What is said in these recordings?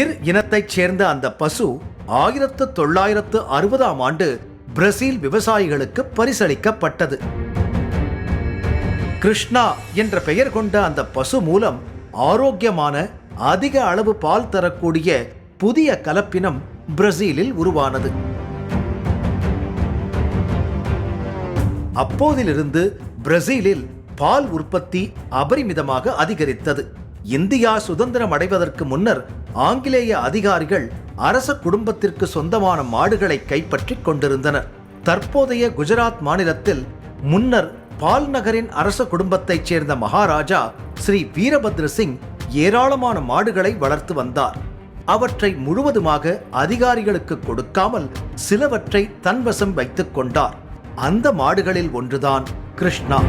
கிர் இனத்தைச் சேர்ந்த அந்த பசு ஆயிரத்து தொள்ளாயிரத்து அறுபதாம் ஆண்டு பிரேசில் விவசாயிகளுக்கு பரிசளிக்கப்பட்டது. கிருஷ்ணா என்ற பெயர் கொண்ட அந்த பசு மூலம் ஆரோக்கியமான அதிக அளவு பால் தரக்கூடிய புதிய கலப்பினம் பிரேசிலில் உருவானது. அப்போதிலிருந்து பிரேசிலில் பால் உற்பத்தி அபரிமிதமாக அதிகரித்தது. இந்தியா சுதந்திரம் அடைவதற்கு முன்னர் ஆங்கிலேய அதிகாரிகள் அரச குடும்பத்திற்கு சொந்தமான மாடுகளை கைப்பற்றிக் கொண்டிருந்தனர். தற்போதைய குஜராத் மாநிலத்தில் முன்னர் பால் நகரின் அரச குடும்பத்தைச் சேர்ந்த மகாராஜா ஸ்ரீ வீரபத்ர சிங் ஏராளமான மாடுகளை வளர்த்து வந்தார். அவற்றை முழுவதுமாக அதிகாரிகளுக்கு கொடுக்காமல் சிலவற்றை தன்வசம் வைத்துக் கொண்டார். அந்த மாடுகளில் ஒன்றுதான் கிருஷ்ணா.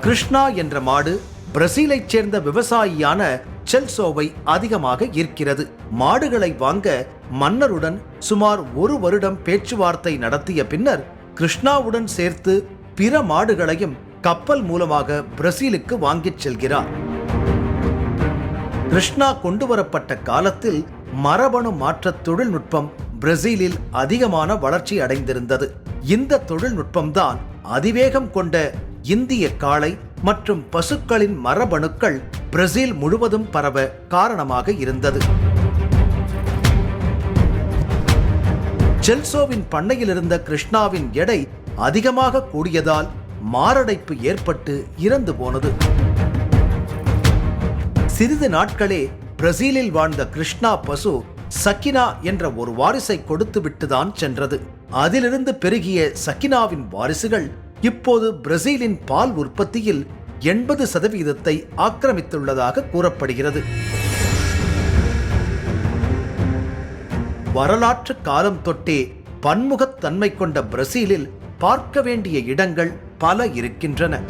கிருஷ்ணா என்ற மாடு பிரேசிலைச் சேர்ந்த விவசாயியான செல்சோவை அதிகமாக ஈர்க்கிறது. மாடுகளை வாங்க மன்னருடன் சுமார் ஒரு வருடம் பேச்சுவார்த்தை நடத்திய பின்னர் கிருஷ்ணாவுடன் சேர்த்து பிற மாடுகளையும் கப்பல் மூலமாக பிரேசிலுக்கு வாங்கிச் செல்கிறார். கிருஷ்ணா கொண்டு வரப்பட்ட காலத்தில் மரபணு மாற்ற தொழில்நுட்பம் பிரேசிலில் அதிகமான வளர்ச்சி அடைந்திருந்தது. இந்த தொழில்நுட்பம்தான் அதிவேகம் கொண்ட இந்திய காளை மற்றும் பசுக்களின் மரபணுக்கள் பிரேசில் முழுவதும் பரவ காரணமாக இருந்தது. செல்சோவின் பண்ணையில் இருந்த கிருஷ்ணாவின் எடை அதிகமாக கூடியதால் மாரடைப்பு ஏற்பட்டு இறந்து போனது. சிறிது நாட்களே பிரேசிலில் வாழ்ந்த கிருஷ்ணா பசு சக்கினா என்ற ஒரு வாரிசை கொடுத்து விட்டுதான் சென்றது. அதிலிருந்து பெருகிய சக்கினாவின் வாரிசுகள் இப்போது பிரேசிலின் பால் உற்பத்தியில் எண்பது சதவீதத்தை ஆக்கிரமித்துள்ளதாக கூறப்படுகிறது. வரலாற்று காலம் தொட்டே பன்முகத்தன்மை கொண்ட பிரேசிலில் பார்க்க வேண்டிய இடங்கள் பல இருக்கின்றன.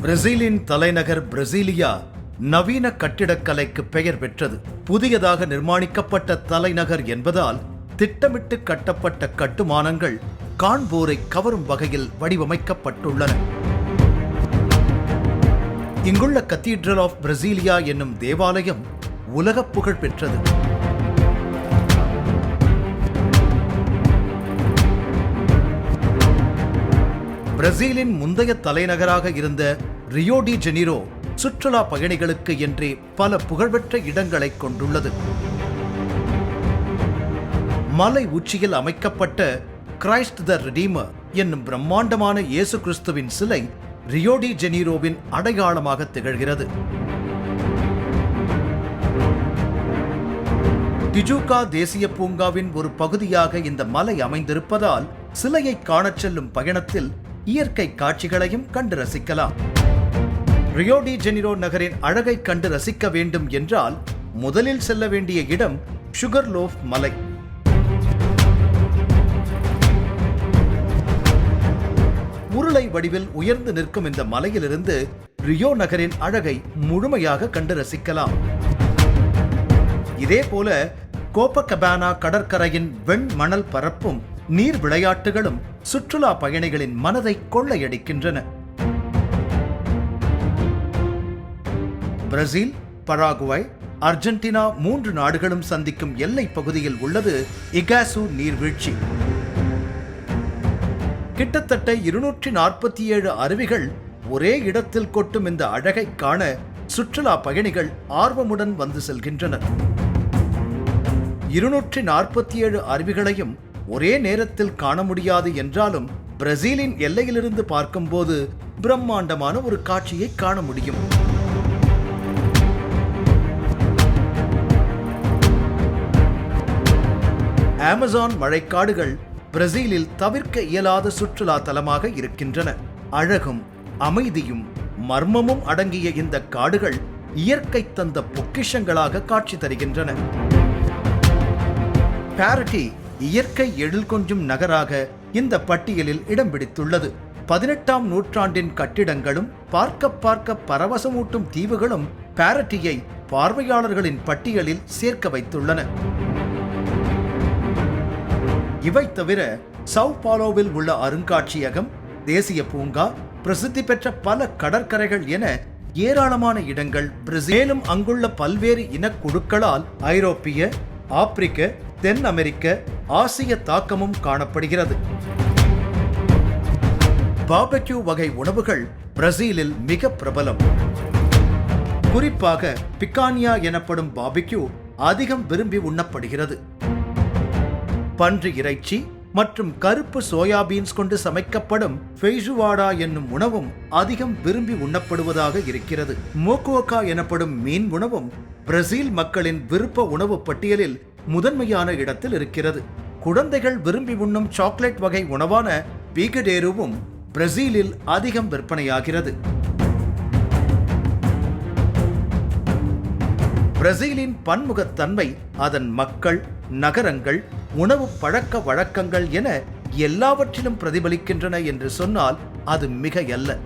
பிரேசிலின் தலைநகர் பிரேசிலியா நவீன கட்டிடக்கலைக்கு பெயர் பெற்றது. புதியதாக நிர்மாணிக்கப்பட்ட தலைநகர் என்பதால் திட்டமிட்டு கட்டப்பட்ட கட்டுமானங்கள் காண்போரை கவரும் வகையில் வடிவமைக்கப்பட்டுள்ளன. இங்குள்ள கத்தீட்ரல் ஆஃப் பிரசீலியா என்னும் தேவாலயம் உலக புகழ் பெற்றது. பிரேசிலின் முந்தைய தலைநகராக இருந்த ரியோ டி ஜெனிரோ சுற்றுலா பயணிகளுக்கு என்றே பல புகழ்பெற்ற இடங்களை கொண்டுள்ளது. மலை உச்சியில் அமைக்கப்பட்ட கிரைஸ்ட் த ரிடீமர் என்னும் பிரம்மாண்டமான இயேசு கிறிஸ்துவின் சிலை ரியோடி ஜெனீரோவின் அடையாளமாக திகழ்கிறது. டிஜுகா தேசிய பூங்காவின் ஒரு பகுதியாக இந்த மலை அமைந்திருப்பதால் சிலையை காணச் செல்லும் பயணத்தில் இயற்கை காட்சிகளையும் கண்டு ரசிக்கலாம். ரியோடி ஜெனிரோ நகரின் அழகை கண்டு ரசிக்க வேண்டும் என்றால் முதலில் செல்ல வேண்டிய இடம் சுகர்லோஃப் மலை. உருளை வடிவில் உயர்ந்து நிற்கும் இந்த மலையிலிருந்து ரியோ நகரின் அழகை முழுமையாக கண்டு ரசிக்கலாம். இதே போல கோப்பகபானா கடற்கரையின் வெண் மணல் பரப்பும் நீர் விளையாட்டுகளும் சுற்றுலா பயணிகளின் மனதை கொள்ளையடிக்கின்றன. பிரேசில் பராகுவை அர்ஜென்டினா மூன்று நாடுகளும் சந்திக்கும் எல்லை பகுதியில் உள்ளது இகாசு நீர்வீழ்ச்சி. கிட்டத்தட்ட இருநூற்றி நாற்பத்தி ஏழு அருவிகள் ஒரே இடத்தில் கொட்டும் இந்த அழகை காண சுற்றுலா பயணிகள் ஆர்வமுடன் வந்து செல்கின்றனர். இருநூற்றி நாற்பத்தி ஏழு அருவிகளையும் ஒரே நேரத்தில் காண முடியாது என்றாலும் பிரேசிலின் எல்லையிலிருந்து பார்க்கும்போது பிரம்மாண்டமான ஒரு காட்சியை காண முடியும். அமேசான் மழைக்காடுகள் பிரேசிலில் தவிர்க்க இயலாத சுற்றுலா தலமாக இருக்கின்றன. அழகும் அமைதியும் மர்மமும் அடங்கிய இந்த காடுகள் இயற்கை தந்த பொக்கிஷங்களாக காட்சி தருகின்றன. பாரட்டி இயற்கை எழில் கொஞ்சும் நகராக இந்த பட்டியலில் இடம் பிடித்துள்ளது. பதினெட்டாம் நூற்றாண்டின் கட்டிடங்களும் பார்க்க பார்க்க பரவசமூட்டும் தீவுகளும் பாரட்டியை பார்வையாளர்களின் பட்டியலில் சேர்க்க வைத்துள்ளன. இவை தவிர சவு பாலோவில் உள்ள அருங்காட்சியகம் தேசிய பூங்கா பிரசித்தி பெற்ற பல கடற்கரைகள் என ஏராளமான இடங்கள் பிரேசில் மேலும் அங்குள்ள பல்வேறு இனக்குழுக்களால் ஐரோப்பிய ஆப்பிரிக்க தென் அமெரிக்க ஆசிய தாக்கமும் காணப்படுகிறது. பாபக்யூ வகை உணவுகள் பிரேசிலில் மிக பிரபலம். குறிப்பாக பிக்கானியா எனப்படும் பாபிக்யூ அதிகம் விரும்பி உண்ணப்படுகிறது. பன்றி இறைச்சி மற்றும் கருப்பு சோயாபீன்ஸ் கொண்டு சமைக்கப்படும் ஃபெய்ஜுவாடா என்னும் உணவும் அதிகம் விரும்பி உண்ணப்படுவதாக இருக்கிறது. மோகோகா எனப்படும் மீன் உணவும் பிரேசில் மக்களின் விருப்ப உணவு பட்டியலில் முதன்மையான இடத்தில் இருக்கிறது. குழந்தைகள் விரும்பி உண்ணும் சாக்லேட் வகை உணவான பீகடேருவும் பிரேசிலில் அதிகம் விற்பனையாகிறது. பிரேசிலின் பன்முகத்தன்மை அதன் மக்கள் நகரங்கள் உணவு பழக்க வழக்கங்கள் என எல்லாவற்றிலும் பிரதிபலிக்கின்றன என்று சொன்னால் அது மிக அல்ல